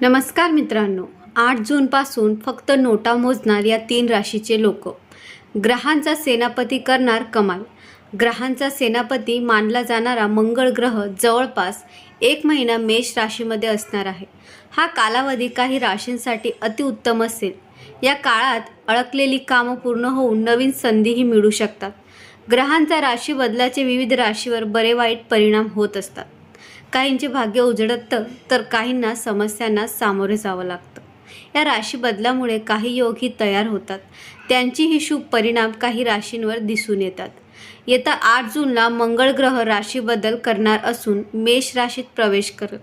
नमस्कार मित्रांनो आठ जूनपासून फक्त नोटा मोजणार या तीन राशीचे लोक. ग्रहांचा सेनापती करणार कमाल. ग्रहांचा सेनापती मानला जाणारा मंगळ ग्रह जवळपास एक महिना मेष राशीमध्ये असणार आहे. हा कालावधी काही राशींसाठी अतिउत्तम असेल. या काळात अडकलेली कामं पूर्ण होऊन नवीन संधीही मिळू शकतात. ग्रहांचा राशी बदलाचे विविध राशीवर बरे वाईट परिणाम होत असतात. काहींचे भाग्य उजडतं तर काहींना समस्यांना सामोरे जावं लागतं. या राशी बदलामुळे काही योगही तयार होतात. त्यांचीही शुभ परिणाम काही राशींवर दिसून येतात. येत्या आठ जूनला मंगळ ग्रह राशी बदल करणार असून मेष राशीत प्रवेश करत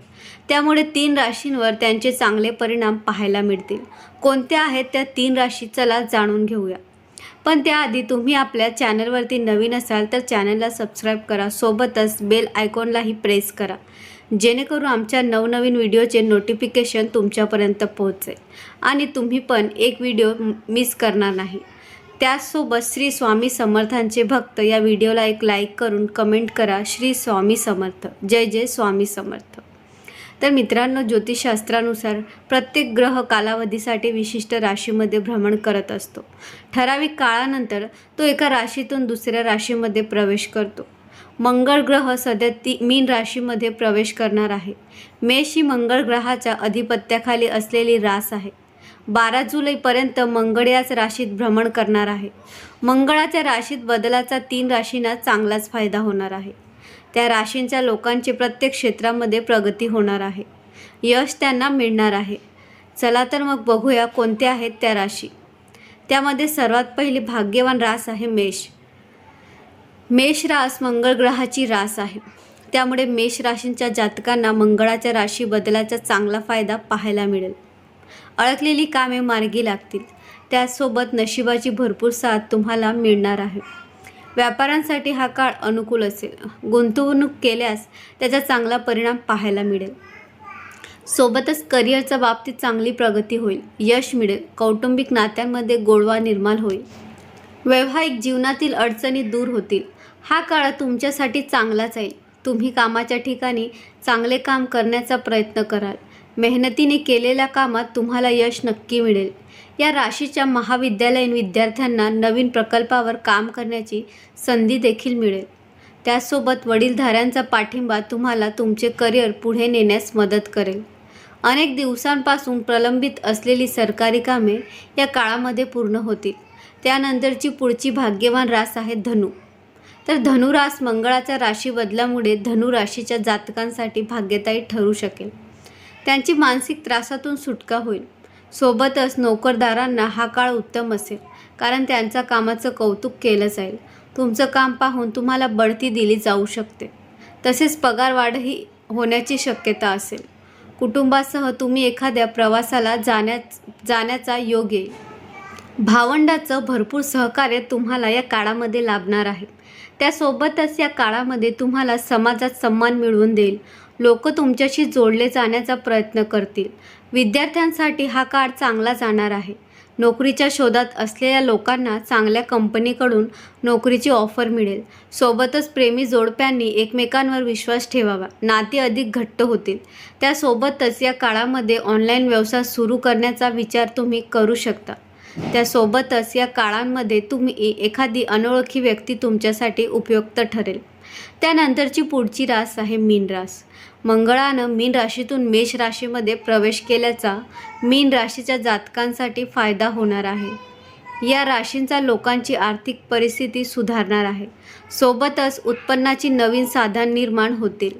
त्यामुळे तीन राशींवर त्यांचे चांगले परिणाम पाहायला मिळतील. कोणत्या आहेत त्या तीन राशी चला जाणून घेऊया. पण त्याआधी तुम्ही आपल्या चॅनलवरती नवीन असाल तर चॅनलला सबस्क्राईब करा. सोबतच बेल आयकॉनलाही प्रेस करा. जेणेकरून आमच्या नवनवीन व्हिडिओचे नोटिफिकेशन तुमच्यापर्यंत पोहोचेल. आणि तुम्ही पण एक व्हिडिओ मिस करणार नाही. त्याचसोबत श्री स्वामी समर्थांचे भक्त या व्हिडिओला एक लाईक करून कमेंट करा. श्री स्वामी समर्थ. जय जय स्वामी समर्थ. तर मित्रांनो ज्योतिषशास्त्रानुसार प्रत्येक ग्रह कालावधीसाठी विशिष्ट राशीमध्ये भ्रमण करत असतो. ठराविक काळानंतर तो एका राशीतून दुसऱ्या राशीमध्ये प्रवेश करतो. मंगळ ग्रह सध्या ती मीन राशीमध्ये प्रवेश करणार आहे. मेष ही मंगळ ग्रहाच्या अधिपत्याखाली असलेली रास आहे. बारा जुलैपर्यंत मंगळ याच राशीत भ्रमण करणार आहे. मंगळाच्या राशीत बदलाचा तीन राशींना चांगलाच फायदा होणार आहे. त्या राशींच्या लोकांची प्रत्येक क्षेत्रामध्ये प्रगती होणार आहे. यश त्यांना मिळणार आहे. चला तर मग बघूया कोणत्या आहेत त्या राशी. त्यामध्ये सर्वात पहिली भाग्यवान रास आहे मेष. मेष रास मंगळ ग्रहाची रास आहे. त्यामुळे मेष राशींच्या जातकांना मंगळाच्या राशी बदलाचा चांगला फायदा पाहायला मिळेल. अडकलेली कामे मार्गी लागतील. त्याचसोबत नशिबाची भरपूर साथ तुम्हाला मिळणार आहे. व्यापाऱ्यांसाठी हा काळ अनुकूल असेल. गुंतवणूक केल्यास त्याचा चांगला परिणाम पाहायला मिळेल. सोबतच करिअरच्या बाबतीत चांगली प्रगती होईल. यश मिळेल. कौटुंबिक नात्यांमध्ये गोडवा निर्माण होईल. वैवाहिक जीवनातील अडचणी दूर होतील. हा काळ तुमच्यासाठी चांगलाच आहे. तुम्ही कामाच्या ठिकाणी चांगले काम करण्याचा प्रयत्न कराल. मेहनतीने केलेल्या कामात तुम्हाला यश नक्की मिळेल. या राशीच्या महाविद्यालयीन विद्यार्थ्यांना नवीन प्रकल्पावर काम करण्याची संधी देखील मिळेल. त्यासोबत वडीलधाऱ्यांचा पाठिंबा तुम्हाला तुमचे करिअर पुढे नेण्यास मदत करेल. अनेक दिवसांपासून प्रलंबित असलेली सरकारी कामे या काळामध्ये पूर्ण होतील. त्यानंतरची पुढची भाग्यवान रास आहे धनु. तर धनुरास मंगळाच्या राशी बदलामुळे धनुराशीच्या जातकांसाठी भाग्यदायी ठरू शकेल. त्यांची मानसिक त्रासातून सुटका होईल. सोबतच नोकरदारांना हा काळ उत्तम असेल कारण त्यांच्या कामाचं कौतुक केलं जाईल. तुमचं काम पाहून तुम्हाला बढती दिली जाऊ शकते. तसेच पगारवाढही होण्याची शक्यता असेल. कुटुंबासह तुम्ही एखाद्या प्रवासाला जाण्या जाण्याचा योग येईल. भावंडाचं भरपूर सहकार्य तुम्हाला या काळामध्ये लाभणार आहे. त्यासोबतच या काळामध्ये तुम्हाला समाजात सन्मान मिळवून देईल. लोक तुमच्याशी जोडले जाण्याचा प्रयत्न करतील. विद्यार्थ्यांसाठी हा काळ चांगला जाणार आहे. नोकरीच्या शोधात असलेल्या लोकांना चांगल्या कंपनीकडून नोकरीची ऑफर मिळेल. सोबतच प्रेमी जोडप्यांनी एकमेकांवर विश्वास ठेवावा. नाती अधिक घट्ट होतील. त्यासोबतच या काळामध्ये ऑनलाईन व्यवसाय सुरू करण्याचा विचार तुम्ही करू शकता. त्यासोबतच या काळांमध्ये तुम्ही एखादी अनोळखी व्यक्ती तुमच्यासाठी उपयुक्त ठरेल. त्यानंतरची पुढची रास आहे मीन रास. मंगळानं मीन राशीतून मेष राशीमध्ये प्रवेश केल्याचा मीन राशीच्या जातकांसाठी फायदा होणार आहे. या राशींचा लोकांची आर्थिक परिस्थिती सुधारणार आहे. सोबतच उत्पन्नाची नवीन साधन निर्माण होतील.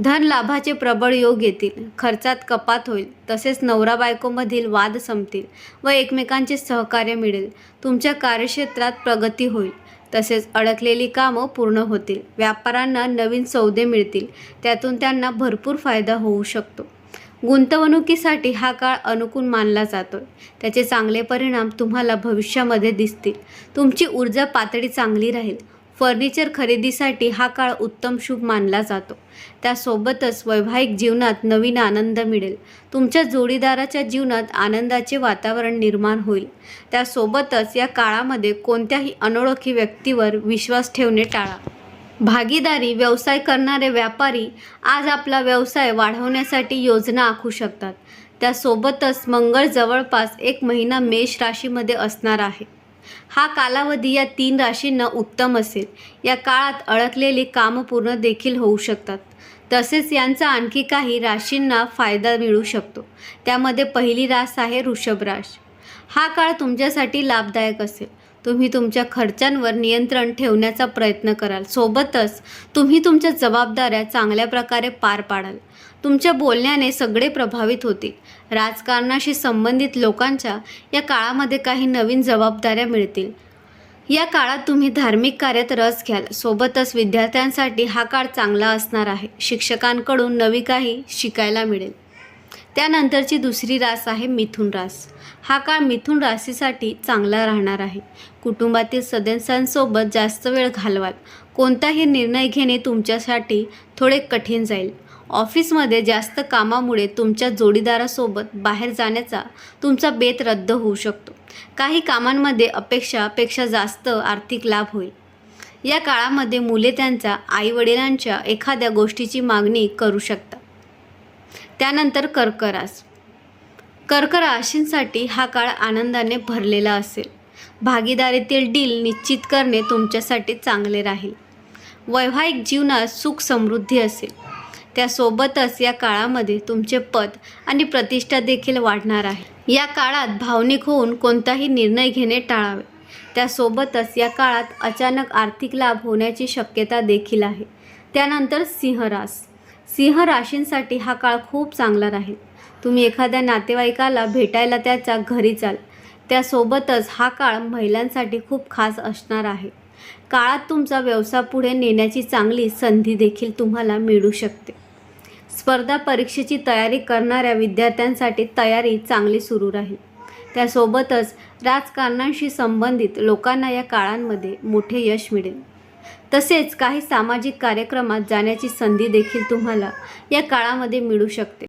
धन लाभाचे प्रबळ योग येतील. खर्चात कपात होईल. तसेच नवरा बायकोमधील वाद संपतील व एकमेकांचे सहकार्य मिळेल. तुमच्या कार्यक्षेत्रात प्रगती होईल. तसेच अडकलेली कामं पूर्ण होतील. व्यापाऱ्यांना नवीन सौदे मिळतील. त्यातून त्यांना भरपूर फायदा होऊ शकतो. गुंतवणुकीसाठी हा काळ अनुकूल मानला जातो त्याचे चांगले परिणाम तुम्हाला भविष्यामध्ये दिसतील. तुमची ऊर्जा पातळी चांगली राहील. फर्निचर खरेदीसाठी हा काळ उत्तम शुभ मानला जातो. त्यासोबतच वैवाहिक जीवनात नवीन आनंद मिळेल. तुमच्या जोडीदाराच्या जीवनात आनंदाचे वातावरण निर्माण होईल. त्यासोबतच या काळामध्ये कोणत्याही अनोळखी व्यक्तीवर विश्वास ठेवणे टाळा. भागीदारी व्यवसाय करणारे व्यापारी आज आपला व्यवसाय वाढवण्यासाठी योजना आखू शकतात. त्यासोबतच मंगळ जवळपास एक महिना मेष राशीमध्ये असणार आहे. हा कालावधी या तीन राशींना उत्तम असेल. या काळात अडकलेली कामं पूर्ण देखील होऊ शकतात. तसेच यांचा आणखी काही राशींना फायदा मिळू शकतो. त्यामध्ये पहिली रास आहे वृषभ राश. हा काळ तुमच्यासाठी लाभदायक असेल. तुम्ही तुमच्या खर्चांवर नियंत्रण ठेवण्याचा प्रयत्न कराल. सोबतच तुम्ही तुमच्या जबाबदाऱ्या चांगल्या प्रकारे पार पाडाल. तुमच्या बोलण्याने सगळे प्रभावित होतील. राजकारणाशी संबंधित लोकांच्या या काळामध्ये काही नवीन जबाबदाऱ्या मिळतील. या काळात तुम्ही धार्मिक कार्यात रस घ्याल. सोबतच विद्यार्थ्यांसाठी हा काळ चांगला असणार आहे. शिक्षकांकडून नवी काही शिकायला मिळेल. त्यानंतरची दुसरी रास आहे मिथुन रास. हा काळ मिथुन राशीसाठी चांगला राहणार आहे. कुटुंबातील सदस्यांसोबत जास्त वेळ घालवाल. कोणताही निर्णय घेणे तुमच्यासाठी थोडे कठीण जाईल. ऑफिसमध्ये जास्त कामामुळे तुमच्या जोडीदारासोबत बाहेर जाण्याचा तुमचा बेत रद्द होऊ शकतो. काही कामांमध्ये अपेक्षापेक्षा जास्त आर्थिक लाभ होईल. या काळामध्ये मुले त्यांच्या आईवडिलांच्या एखाद्या गोष्टीची मागणी करू शकतात. त्यानंतर कर्क रास कर्क राशींसाठी हा काळ आनंदाने भरलेला असेल. भागीदारीतील डील निश्चित करणे तुमच्यासाठी चांगले राहील. वैवाहिक जीवनात सुख समृद्धी असेल. त्यासोबतच या काळामध्ये तुमचे पद आणि प्रतिष्ठा देखील वाढणार आहे. या काळात भावनिक होऊन कोणताही निर्णय घेणे टाळावे. त्यासोबतच या काळात अचानक आर्थिक लाभ होण्याची शक्यता देखील आहे. त्यानंतर सिंहरास. सिंह राशींसाठी हा काळ खूप चांगला राहील. तुम्ही एखाद्या नातेवाईकाला भेटायला त्याच्या घरी चाल. त्यासोबतच हा काळ महिलांसाठी खूप खास असणार आहे. काळात तुमचा व्यवसाय पुढे नेण्याची चांगली संधी देखील तुम्हाला मिळू शकते. स्पर्धा परीक्षेची तयारी करणाऱ्या विद्यार्थ्यांसाठी तयारी चांगली सुरू राहील. त्यासोबतच राजकारणाशी संबंधित लोकांना या काळांमध्ये मोठे यश मिळेल. तसेच काही सामाजिक कार्यक्रमात जाण्याची संधी देखील तुम्हाला या काळामध्ये मिळू शकते.